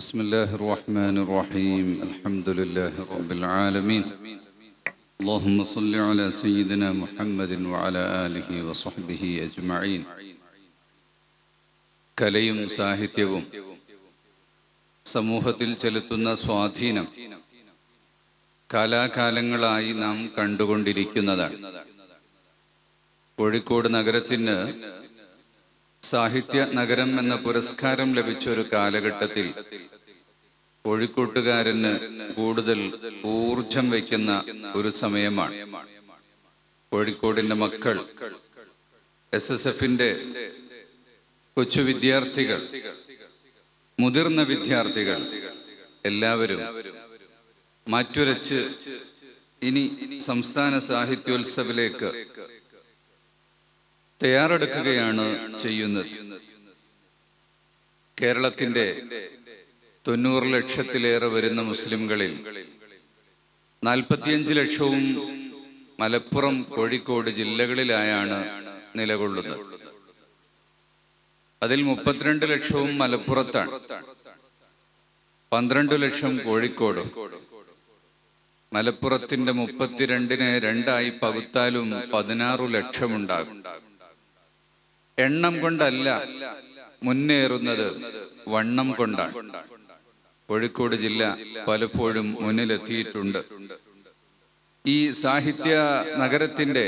بسم الله الرحمن الرحيم الحمد لله رب العالمين اللهم صل على سيدنا محمد وعلى آله وصحبه أجمعين കലയും സാഹിത്യവും സമൂഹത്തിൽ ചെലുത്തുന്ന സ്വാധീനം കാലാകാലങ്ങളായി നാം കണ്ടുകൊണ്ടിരിക്കുന്നതാണ് കോഴിക്കോട് നഗരത്തിന് സാഹിത്യ നഗരം എന്ന പുരസ്കാരം ലഭിച്ച ഒരു കാലഘട്ടത്തിൽ കോഴിക്കോട്ടുകാരന് കൂടുതൽ ഊർജം വയ്ക്കുന്ന ഒരു സമയമാണ്. കോഴിക്കോടിന്റെ മക്കൾ എസ് എസ് എഫിന്റെ കൊച്ചു വിദ്യാർത്ഥികൾ മുതിർന്ന വിദ്യാർത്ഥികൾ എല്ലാവരും മാറ്റുരച്ച് ഇനി സംസ്ഥാന സാഹിത്യോത്സവിലേക്ക് തയ്യാറെടുക്കുകയാണ് ചെയ്യുന്നത്. കേരളത്തിന്റെ തൊണ്ണൂറ് ലക്ഷത്തിലേറെ വരുന്ന മുസ്ലിംകളിൽ നാൽപ്പത്തിയഞ്ച് ലക്ഷവും മലപ്പുറം കോഴിക്കോട് ജില്ലകളിലായാണ് നിലകൊള്ളുന്നത്. അതിൽ മുപ്പത്തിരണ്ട് ലക്ഷവും മലപ്പുറത്താണ്. പന്ത്രണ്ട് ലക്ഷം കോഴിക്കോട്. മലപ്പുറത്തിന്റെ മുപ്പത്തിരണ്ടിനെ രണ്ടായി പകുത്താലും പതിനാറു ലക്ഷമുണ്ടാകും. എണ്ണം കൊണ്ടല്ല മുന്നേറുന്നത് വണ്ണം കൊണ്ടാണ്. കോഴിക്കോട് ജില്ല പലപ്പോഴും മുന്നിലെത്തിയിട്ടുണ്ട്. ഈ സാഹിത്യ നഗരത്തിന്റെ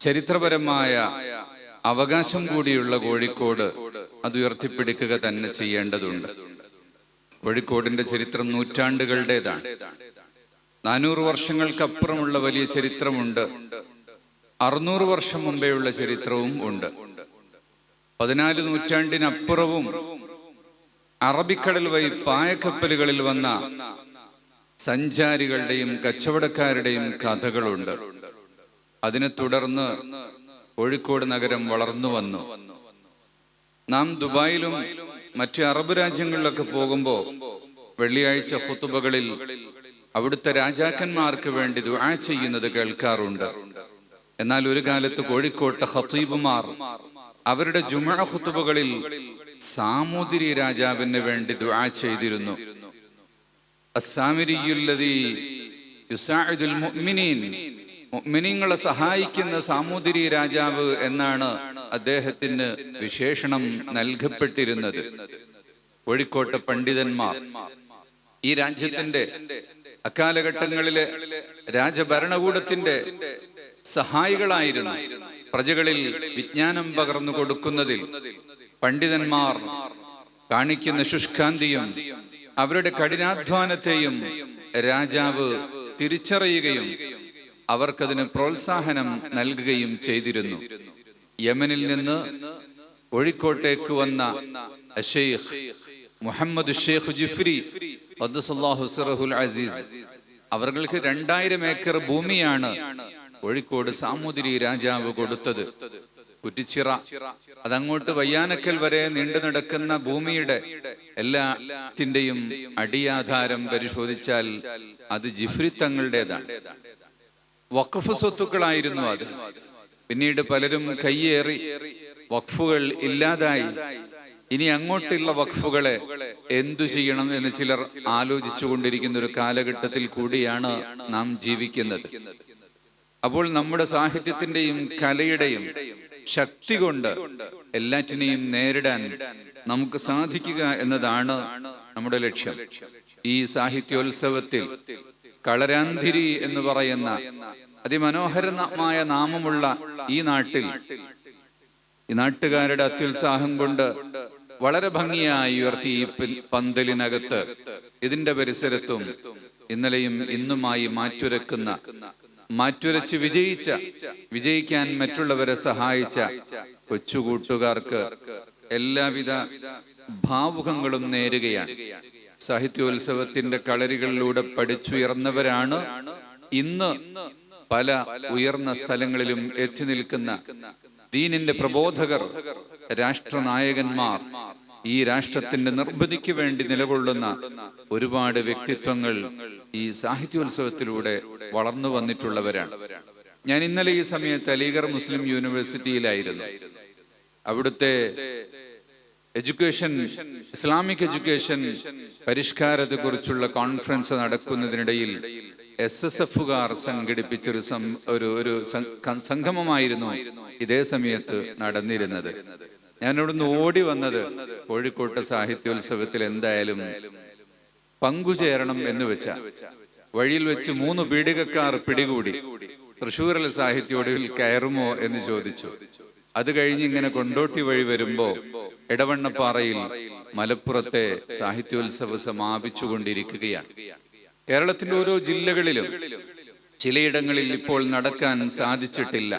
ചരിത്രപരമായ അവകാശം കൂടിയുള്ള കോഴിക്കോട് അത് ഉയർത്തിപ്പിടിക്കുക തന്നെ ചെയ്യേണ്ടതുണ്ട്. കോഴിക്കോടിന്റെ ചരിത്രം നൂറ്റാണ്ടുകളുടേതാണ്. നാനൂറ് വർഷങ്ങൾക്കപ്പുറമുള്ള വലിയ ചരിത്രമുണ്ട്. അറുന്നൂറ് വർഷം മുമ്പെയുള്ള ചരിത്രവും ഉണ്ട്. പതിനാല് നൂറ്റാണ്ടിനപ്പുറവും അറബിക്കടൽ വഴി പായക്കപ്പലുകളിൽ വന്ന സഞ്ചാരികളുടെയും കച്ചവടക്കാരുടെയും കഥകളുണ്ട്. അതിനെ തുടർന്ന് കോഴിക്കോട് നഗരം വളർന്നു വന്നു. നാം ദുബായിലും മറ്റ് അറബ് രാജ്യങ്ങളിലൊക്കെ പോകുമ്പോൾ വെള്ളിയാഴ്ച ഹുത്തുബകളിൽ അവിടുത്തെ രാജാക്കന്മാർക്ക് വേണ്ടി ദുആ ചെയ്യുന്നത് കേൾക്കാറുണ്ട്. എന്നാൽ ഒരു കാലത്ത് കോഴിക്കോട്ടെ ഹത്തീബുമാർ അവരുടെ ജുമ ഹുത്തുബുകളിൽ സാമൂതിരി രാജാവിന് വേണ്ടി ദുആ ചെയ്തിരുന്നു. മുഅ്മിനീങ്ങളെ സഹായിക്കുന്ന സാമൂതിരി രാജാവ് എന്നാണ് അദ്ദേഹത്തിന് വിശേഷണം നൽകപ്പെട്ടിരുന്നത്. കോഴിക്കോട്ടെ പണ്ഡിതന്മാർ ഈ രാജ്യത്തിന്റെ അക്കാലഘട്ടങ്ങളിലെ രാജഭരണകൂടത്തിന്റെ സഹായികളായിരുന്നു. പ്രജകളിൽ വിജ്ഞാനം പകർന്നു കൊടുക്കുന്നതിൽ പണ്ഡിതന്മാർ കാണിക്കുന്ന ശുഷ്കാന്തിയും അവരുടെ കഠിനാധ്വാനത്തെയും രാജാവ് തിരിച്ചറിയുകയും അവർക്കതിന് പ്രോത്സാഹനം നൽകുകയും ചെയ്തിരുന്നു. യമനിൽ നിന്ന് കോഴിക്കോട്ടേക്ക് വന്ന ഷെയ്ഖ് മുഹമ്മദ് ഷെയ്ഖ് ജിഫ്രി അസീസ്. അവർക്ക് രണ്ടായിരം ഏക്കർ ഭൂമിയാണ് കോഴിക്കോട് സാമൂതിരി രാജാവ് കൊടുത്തത്. കുറ്റിച്ചിറ. അതങ്ങോട്ട് വയ്യാനക്കൽ വരെ നീണ്ടു നടക്കുന്ന ഭൂമിയുടെ എല്ലാത്തിന്റെയും അടിയാധാരം പരിശോധിച്ചാൽ അത് ജിഫ്രി തങ്ങളുടേതാണ്. വഖഫ് സ്വത്തുക്കളായിരുന്നു അത്. പിന്നീട് പലരും കയ്യേറി വഖഫുകൾ ഇല്ലാതായി. ഇനി അങ്ങോട്ടുള്ള വഖഫുകളെ എന്തു ചെയ്യണം എന്ന് ചിലർ ആലോചിച്ചു കൊണ്ടിരിക്കുന്ന ഒരു കാലഘട്ടത്തിൽ കൂടിയാണ് നാം ജീവിക്കുന്നത്. അപ്പോൾ നമ്മുടെ സാഹിത്യത്തിന്റെയും കലയുടെയും ശക്തി കൊണ്ട് എല്ലാറ്റിനെയും നേരിടാൻ നമുക്ക് സാധിക്കുക എന്നതാണ് നമ്മുടെ ലക്ഷ്യം. ഈ സാഹിത്യോത്സവത്തിൽ കളരാന്തിരി എന്ന് പറയുന്ന അതിമനോഹരമായ നാമമുള്ള ഈ നാട്ടിൽ ഈ നാട്ടുകാരുടെ അത്യുത്സാഹം കൊണ്ട് വളരെ ഭംഗിയായി ഉയർത്തി ഈ പന്തലിനകത്ത് ഇതിന്റെ പരിസരത്തും ഇന്നലെയും ഇന്നുമായി മാറ്റുരക്കുന്ന മാറ്റുരച്ച് വിജയിച്ച വിജയിക്കാൻ മറ്റുള്ളവരെ സഹായിച്ച കൊച്ചുകൂട്ടുകാർക്ക് എല്ലാവിധ ഭാവുകങ്ങളും നേരുകയാണ്. സാഹിത്യോത്സവത്തിന്റെ കളരികളിലൂടെ പഠിച്ചുയർന്നവരാണ് ഇന്ന് പല ഉയർന്ന സ്ഥലങ്ങളിലും എത്തി നിൽക്കുന്ന ദീനിന്റെ പ്രബോധകർ രാഷ്ട്രനായകന്മാർ ഈ രാഷ്ട്രത്തിന്റെ നിർമ്മിതിക്ക് വേണ്ടി നിലകൊള്ളുന്ന ഒരുപാട് വ്യക്തിത്വങ്ങൾ ഈ സാഹിത്യോത്സവത്തിലൂടെ വളർന്നു വന്നിട്ടുള്ളവരാണ്. ഞാൻ ഇന്നലെ ഈ സമയത്ത് അലീഗർ മുസ്ലിം യൂണിവേഴ്സിറ്റിയിലായിരുന്നു. അവിടുത്തെ എഡ്യൂക്കേഷൻ ഇസ്ലാമിക് എഡ്യൂക്കേഷൻ പരിഷ്കാരത്തെ കുറിച്ചുള്ള കോൺഫറൻസ് നടക്കുന്നതിനിടയിൽ എസ് എസ് എഫുകാർ സംഘടിപ്പിച്ചൊരു ഒരു സംഗമമായിരുന്നു ഇതേ സമയത്ത് നടന്നിരുന്നത്. ഞാൻ നിന്ന് ഓടി വന്നത് കോഴിക്കോട്ടെ സാഹിത്യോത്സവത്തിൽ എന്തായാലും പങ്കുചേരണം എന്ന് വെച്ച. വഴിയിൽ വെച്ച് മൂന്ന് പീഡികക്കാർ പിടികൂടി. തൃശ്ശൂരിലെ സാഹിത്യോടിൽ കയറുമോ എന്ന് ചോദിച്ചു. അത് കഴിഞ്ഞ് ഇങ്ങനെ കൊണ്ടോട്ടി വഴി വരുമ്പോ ഇടവണ്ണപ്പാറയിൽ മലപ്പുറത്തെ സാഹിത്യോത്സവം സമാപിച്ചുകൊണ്ടിരിക്കുകയാണ്. കേരളത്തിന്റെ ഓരോ ജില്ലകളിലും ചിലയിടങ്ങളിൽ ഇപ്പോൾ നടക്കാൻ സാധിച്ചിട്ടില്ല.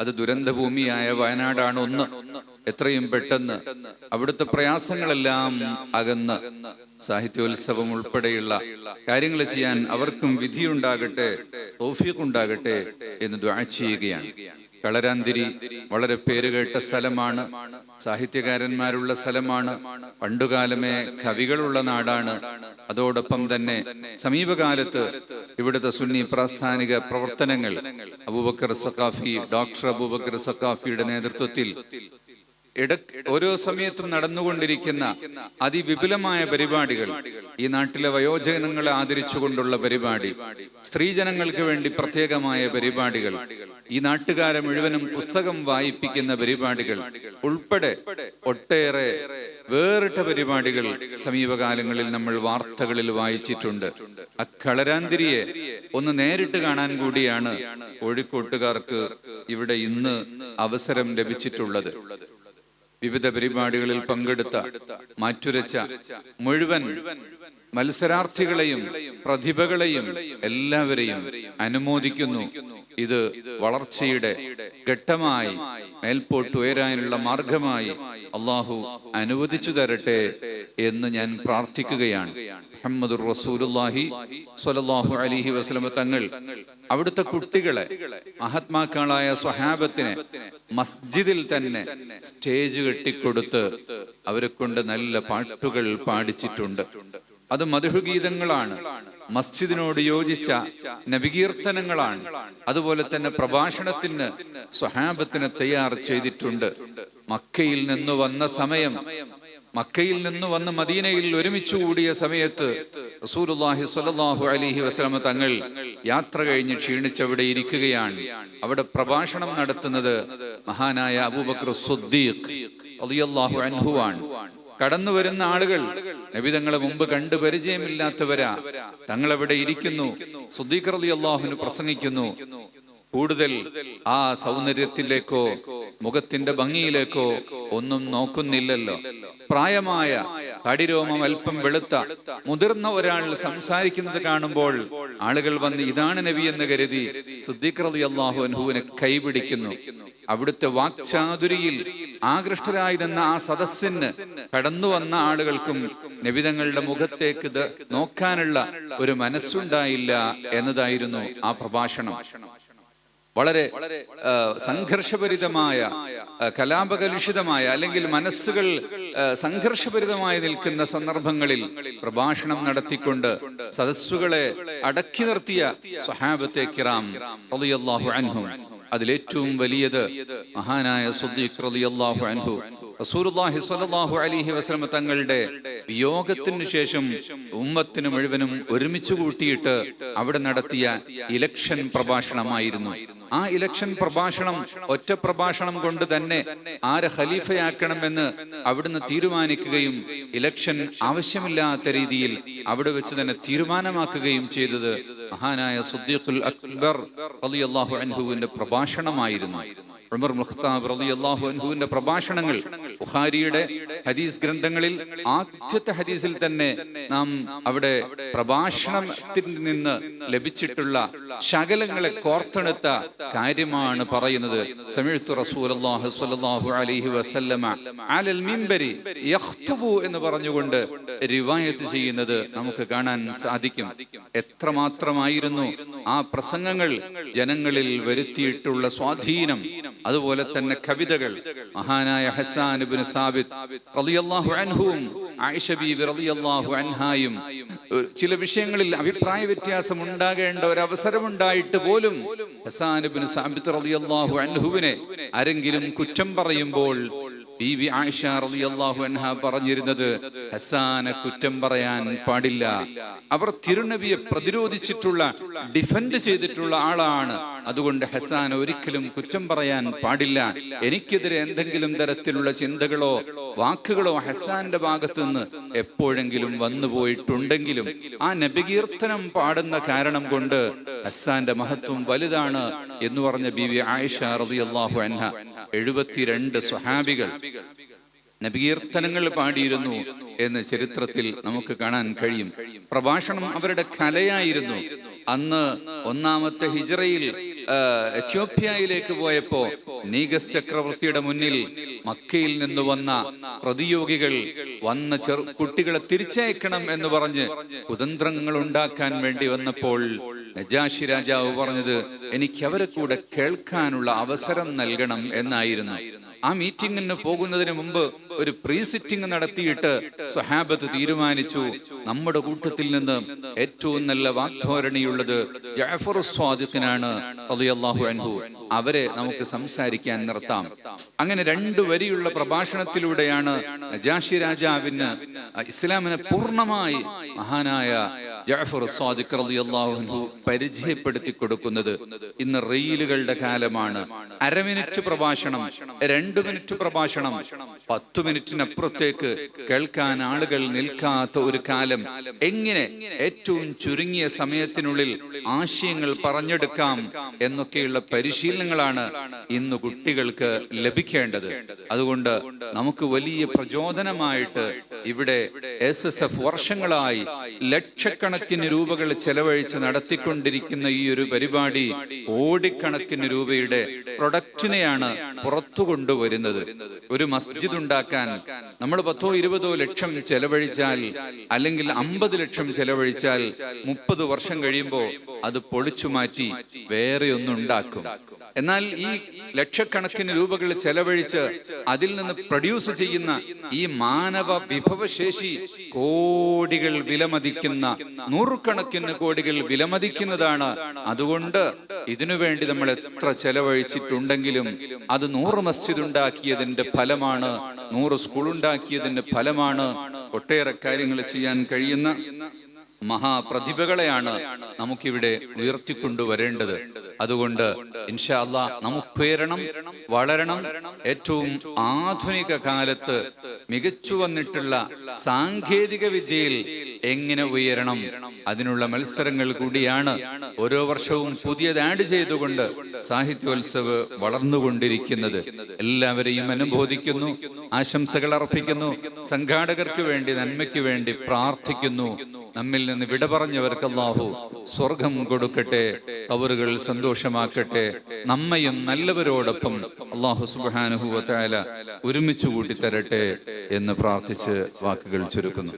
അത് ദുരന്തഭൂമിയായ വയനാടാണ് ഒന്ന്. എത്രയും പെട്ടെന്ന് അവിടുത്തെ പ്രയാസങ്ങളെല്ലാം അകന്ന് സാഹിത്യോത്സവം ഉൾപ്പെടെയുള്ള കാര്യങ്ങൾ ചെയ്യാൻ അവർക്കും വിധിയുണ്ടാകട്ടെ ഉണ്ടാകട്ടെ എന്ന് ചെയ്യുകയാണ്. കളരാന്തിരി വളരെ പേരുകേട്ട സ്ഥലമാണ് സാഹിത്യകാരന്മാരുള്ള സ്ഥലമാണ് പണ്ടുകാലമേ കവികളുള്ള നാടാണ്. അതോടൊപ്പം തന്നെ സമീപകാലത്ത് ഇവിടുത്തെ സുന്നി പ്രാസ്ഥാനിക പ്രവർത്തനങ്ങൾ അബൂബക്കർ സക്കാഫി ഡോക്ടർ അബൂബക്കർ സക്കാഫിയുടെ നേതൃത്വത്തിൽ ഇട ഓരോ സമയത്തും നടന്നുകൊണ്ടിരിക്കുന്ന അതിവിപുലമായ പരിപാടികൾ ഈ നാട്ടിലെ വയോജനങ്ങളെ ആദരിച്ചുകൊണ്ടുള്ള പരിപാടി സ്ത്രീജനങ്ങൾക്ക് വേണ്ടി പ്രത്യേകമായ പരിപാടികൾ ഈ നാട്ടുകാരെ മുഴുവനും പുസ്തകം വായിപ്പിക്കുന്ന പരിപാടികൾ ഉൾപ്പെടെ ഒട്ടേറെ വേറിട്ട പരിപാടികൾ സമീപകാലങ്ങളിൽ നമ്മൾ വാർത്തകളിൽ വായിച്ചിട്ടുണ്ട്. അക്കളരാന്തിരിയെ ഒന്ന് നേരിട്ട് കാണാൻ കൂടിയാണ് കോഴിക്കോട്ടുകാർക്ക് ഇവിടെ ഇന്ന് അവസരം ലഭിച്ചിട്ടുള്ളത്. വിവിധ പരിപാടികളിൽ പങ്കെടുത്ത മാറ്റുരച്ച മുഴുവൻ മത്സരാർത്ഥികളെയും പ്രതിഭകളെയും എല്ലാവരെയും അനുമോദിക്കുന്നു. ഇത് വളർച്ചയുടെ ഘട്ടമായി മേൽപോട്ട് ഉയരാനുള്ള മാർഗമായി അള്ളാഹു അനുവദിച്ചു തരട്ടെ എന്ന് ഞാൻ പ്രാർത്ഥിക്കുകയാണ്. മുഹമ്മദ് റസൂലുല്ലാഹി സ്വല്ലല്ലാഹു അലിഹി വസ്ലമ തങ്ങൾ അവിടുത്തെ കുട്ടികളെ മഹാത്മാക്കളായ സ്വഹാബത്തിനെ മസ്ജിദിൽ തന്നെ സ്റ്റേജ് കെട്ടിക്കൊടുത്ത് അവരെ കൊണ്ട് നല്ല പാട്ടുകൾ പാടിച്ചിട്ടുണ്ട്. അത് മധുഗീതങ്ങളാണ് മസ്ജിദിനോട് യോജിച്ച നബികീർത്തനങ്ങളാണ്. അതുപോലെ തന്നെ പ്രഭാഷണത്തിന് സ്വഹാബത്തിനെ തയ്യാർ ചെയ്തിട്ടുണ്ട്. മക്കയിൽ നിന്ന് വന്ന സമയം മക്കയിൽ നിന്ന് വന്ന് മദീനയിൽ ഒരുമിച്ച് കൂടിയ സമയത്ത് സ്വല്ലല്ലാഹു അലൈഹി വസല്ലമ തങ്ങൾ യാത്ര കഴിഞ്ഞ് ക്ഷീണിച്ചവിടെ ഇരിക്കുകയാണ്. അവിടെ പ്രഭാഷണം നടത്തുന്നത് മഹാനായ അബൂബക്കർ സുദ്ദീഖ് കടന്നു വരുന്ന ആളുകൾ നബിതങ്ങളെ മുമ്പ് കണ്ടു പരിചയമില്ലാത്തവരാ. തങ്ങളവിടെ ഇരിക്കുന്നു. സുദ്ദീഖ് റളിയല്ലാഹുവിന് പ്രസംഗിക്കുന്നു. കൂടുതൽ ആ സൗന്ദര്യത്തിലേക്കോ മുഖത്തിന്റെ ഭംഗിയിലേക്കോ ഒന്നും നോക്കുന്നില്ലല്ലോ. പ്രായമായ തടിരോമം അല്പം വെളുത്ത മുതിർന്ന ഒരാൾ സംസാരിക്കുന്നത് കാണുമ്പോൾ ആളുകൾ വന്ന് ഇതാണ് നബി എന്ന് കരുതി സിദ്ദീഖ് റളി അള്ളാഹു അൻഹുവിനെ കൈപിടിക്കുന്നു. അവിടുത്തെ വാക്ചാതുരിയിൽ ആകൃഷ്ടരായി നിന്ന ആ സദസ്സിന് കടന്നു വന്ന ആളുകൾക്കും നബിതങ്ങളുടെ മുഖത്തേക്ക് നോക്കാനുള്ള ഒരു മനസ്സുണ്ടായില്ല എന്നതായിരുന്നു ആ പ്രഭാഷണം. വളരെ സംഘർഷഭരിതമായ കലാപകലുഷിതമായ അല്ലെങ്കിൽ മനസ്സുകൾ സംഘർഷഭരിതമായി നിൽക്കുന്ന സന്ദർഭങ്ങളിൽ പ്രഭാഷണം നടത്തിക്കൊണ്ട് സദസ്സുകളെ അടക്കി നിർത്തിയ സ്വഹാബത്തെ കിറാം റളിയല്ലാഹു അൻഹും. അതിലേറ്റവും വലിയത് മഹാനായ സുദ്ദീഖ് റളിയല്ലാഹു അൻഹു. റസൂലുള്ളാഹി സ്വല്ലല്ലാഹു അലൈഹി വസല്ലം തങ്ങളുടെ വിയോഗത്തിന് ശേഷം ഉമ്മത്തിന് മുഴുവനും ഒരുമിച്ച് കൂട്ടിയിട്ട് അവിടെ നടത്തിയ ഇലക്ഷൻ പ്രഭാഷണമായിരുന്നു. ആ ഇലക്ഷൻ പ്രഭാഷണം ഒറ്റ പ്രഭാഷണം കൊണ്ട് തന്നെ ആരെ ഖലീഫയാക്കണമെന്ന് അവിടുന്ന് തീരുമാനിക്കുകയും ഇലക്ഷൻ ആവശ്യമില്ലാത്ത രീതിയിൽ അവിടെ വെച്ച് തന്നെ തീരുമാനമാക്കുകയും ചെയ്തത് മഹാനായ സുദ്ദീഖുൽ അക്ബർ റളിയല്ലാഹു അൻഹുവിന്റെ പ്രഭാഷണമായിരുന്നു. ഉമർ മുഖ്താബ് റളിയല്ലാഹു അൻഹുവിന്റെ പ്രഭാഷണങ്ങൾ ബുഖാരിയുടെ ഹദീസ് ഗ്രന്ഥങ്ങളിൽ ആദ്യത്തെ ഹദീസിൽ തന്നെ നാം അവിടെ പ്രഭാഷണത്തിൽ നിന്ന് ലഭിച്ചിട്ടുള്ള ശകലങ്ങളെ കോർത്തെടുത്ത കാര്യമാണ് പറയുന്നത്. സ്വല്ലല്ലാഹു അലൈഹി വസല്ലമ മിംബരി എന്ന് പറഞ്ഞുകൊണ്ട് റിവായത്ത് ചെയ്യുന്നത് നമുക്ക് കാണാൻ സാധിക്കും. എത്രമാത്രമായിരുന്നു ആ പ്രസംഗങ്ങൾ ജനങ്ങളിൽ വരുത്തിയിട്ടുള്ള സ്വാധീനം അതുപോലെ തന്നെ കവിതകൾ. മഹാനായ ഹസാൻ സാബിത് റളിയല്ലാഹു അൻഹുവും ആയിഷ ബീബി റളിയല്ലാഹു അൻഹായും ചില വിഷയങ്ങളിൽ അഭിപ്രായ വ്യത്യാസം ഉണ്ടാകേണ്ട ഒരു അവസരമുണ്ടായിട്ട് പോലും ഹസാൻ ഇബ്നു സാബിത് റളിയല്ലാഹു അൻഹുവിനെ ആരെങ്കിലും കുറ്റം പറയുമ്പോൾ ബീവി ആയിഷ റളിയല്ലാഹു അൻഹ പറഞ്ഞിരുന്നത് ഹസാനെ കുറ്റം പറയാൻ പാടില്ല. അവർ തിരുനബിയെ പ്രതിരോധിച്ചിട്ടുള്ള ഡിഫൻഡ് ചെയ്തിട്ടുള്ള ആളാണ്. അതുകൊണ്ട് ഹസാൻ ഒരിക്കലും കുറ്റം പറയാൻ പാടില്ല. എനിക്കെതിരെ എന്തെങ്കിലും തരത്തിലുള്ള ചിന്തകളോ വാക്കുകളോ ഹസാന്റെ ഭാഗത്തു നിന്ന് എപ്പോഴെങ്കിലും വന്നു പോയിട്ടുണ്ടെങ്കിലും ആ നബികീർത്തനം പാടുന്ന കാരണം കൊണ്ട് ഹസാന്റെ മഹത്വം വലുതാണ് എന്ന് പറഞ്ഞ ബി വി ആയിഷ റളിയല്ലാഹു അൻഹ. എഴുപത്തിരണ്ട് സ്വഹാബികൾ നബികീർത്തനങ്ങൾ പാടിയിരുന്നു എന്ന് ചരിത്രത്തിൽ നമുക്ക് കാണാൻ കഴിയും. പ്രഭാഷണം അവരുടെ കലയായിരുന്നു. അന്ന് ഒന്നാമത്തെ ഹിജറയിൽ എത്യോപ്യയിലേക്ക് പോയപ്പോ നീഗസ് ചക്രവർത്തിയുടെ മുന്നിൽ മക്കയിൽ നിന്ന് വന്ന പ്രതിയോഗികൾ വന്ന ചെറു കുട്ടികളെ തിരിച്ചയക്കണം എന്ന് പറഞ്ഞ് കുതന്ത്രങ്ങൾ ഉണ്ടാക്കാൻ വേണ്ടി വന്നപ്പോൾ നജാഷി രാജാവ് പറഞ്ഞത് എനിക്ക് അവരെ കൂടെ കേൾക്കാനുള്ള അവസരം നൽകണം എന്നായിരുന്നു. ആ മീറ്റിംഗിന് പോകുന്നതിന് മുമ്പ് ഒരു പ്രീ സിറ്റിംഗ് നടത്തിയിട്ട് സ്വഹാബത്ത് തീരുമാനിച്ചു. നമ്മുടെ കൂട്ടത്തിൽ നിന്ന് ഏറ്റവും നല്ല വാഗ്ധോരണിയുള്ളത് ജാഫർ സ്വാദിഖിനാണ് റളിയല്ലാഹു അൻഹു. അവരെ നമുക്ക് സംസാരിക്കാൻ നിർത്താം. അങ്ങനെ രണ്ടു വരിയുള്ള പ്രഭാഷണത്തിലൂടെയാണ് നജാഷി രാജാവിന് ഇസ്ലാമിനെ പൂർണമായി മഹാനായ സ്വാദിഖ് റളിയല്ലാഹു പരിചയപ്പെടുത്തി കൊടുക്കുന്നത് ഇന്ന് റീലുകളുടെ കാലമാണ്. അരമിനിറ്റ് പ്രഭാഷണം രണ്ടു മിനിറ്റ് പ്രഭാഷണം പത്തു മിനിറ്റിനപ്പുറത്തേക്ക് കേൾക്കാൻ ആളുകൾ നിൽക്കാത്ത ഒരു കാലം. എങ്ങനെ ഏറ്റവും ചുരുങ്ങിയ സമയത്തിനുള്ളിൽ ആശയങ്ങൾ പറഞ്ഞെടുക്കാം എന്നൊക്കെയുള്ള പരിശീലനങ്ങളാണ് ഇന്ന് കുട്ടികൾക്ക് ലഭിക്കേണ്ടത്. അതുകൊണ്ട് നമുക്ക് വലിയ പ്രചോദനമായിട്ട് ഇവിടെ എസ് എസ് എഫ് വർഷങ്ങളായി ലക്ഷക്കണക്കിന് രൂപകൾ ചെലവഴിച്ച് നടത്തിക്കൊണ്ടിരിക്കുന്ന ഈ ഒരു പരിപാടി കോടിക്കണക്കിന് രൂപയുടെ പ്രൊഡക്റ്റിനെയാണ് പുറത്തു കൊണ്ടുവരുന്നത്. ഒരു മസ്ജിദ് ഉണ്ടാക്കാൻ നമ്മൾ പത്തോ ഇരുപതോ ലക്ഷം ചെലവഴിച്ചാൽ അല്ലെങ്കിൽ അമ്പത് ലക്ഷം ചെലവഴിച്ചാൽ മുപ്പത് വർഷം കഴിയുമ്പോൾ അത് പൊളിച്ചു മാറ്റി വേറെ ഒന്നുണ്ടാക്കും. എന്നാൽ ഈ ലക്ഷക്കണക്കിന് രൂപകൾ ചെലവഴിച്ച് അതിൽ നിന്ന് പ്രൊഡ്യൂസ് ചെയ്യുന്ന ഈ മാനവ വിഭവശേഷി കോടികൾ വിലമതിക്കുന്ന നൂറുകണക്കിന് കോടികൾ വിലമതിക്കുന്നതാണ്. അതുകൊണ്ട് ഇതിനുവേണ്ടി നമ്മൾ എത്ര ചെലവഴിച്ചിട്ടുണ്ടെങ്കിലും അത് നൂറ് മസ്ജിദ് ഉണ്ടാക്കിയതിന്റെ ഫലമാണ് നൂറ് സ്കൂൾ ഉണ്ടാക്കിയതിന്റെ ഫലമാണ് ഒട്ടേറെ കാര്യങ്ങൾ ചെയ്യാൻ കഴിയുന്ന മഹാപ്രതിഭകളെയാണ് നമുക്കിവിടെ ഉയർത്തിക്കൊണ്ടുവരേണ്ടത്. അതുകൊണ്ട് ഇൻഷാ അല്ലാ നമുക്കുയരണം വളരണം. ഏറ്റവും ആധുനിക കാലത്ത് മികച്ചു വന്നിട്ടുള്ള സാങ്കേതിക വിദ്യയിൽ എങ്ങനെ ഉയരണം? അതിനുള്ള മത്സരങ്ങൾ കൂടിയാണ് ഓരോ വർഷവും പുതിയത് ആഡ് ചെയ്തുകൊണ്ട് സാഹിത്യോത്സവ് വളർന്നുകൊണ്ടിരിക്കുന്നത്. എല്ലാവരെയും അനുബോധിക്കുന്നു ആശംസകൾ അർപ്പിക്കുന്നു സംഘാടകർക്ക് വേണ്ടി നന്മയ്ക്ക് വേണ്ടി പ്രാർത്ഥിക്കുന്നു. നമ്മിൽ നിന്ന് വിട പറഞ്ഞവർക്ക് അല്ലാഹു സ്വർഗം കൊടുക്കട്ടെ അവറുകൾ സന്തോഷമാക്കട്ടെ. നമ്മയും നല്ലവരോടൊപ്പം അള്ളാഹു സുബാനുഹുവ ഒരുമിച്ച് കൂട്ടി തരട്ടെ എന്ന് പ്രാർത്ഥിച്ച് വാക്കുകൾ ചുരുക്കുന്നു.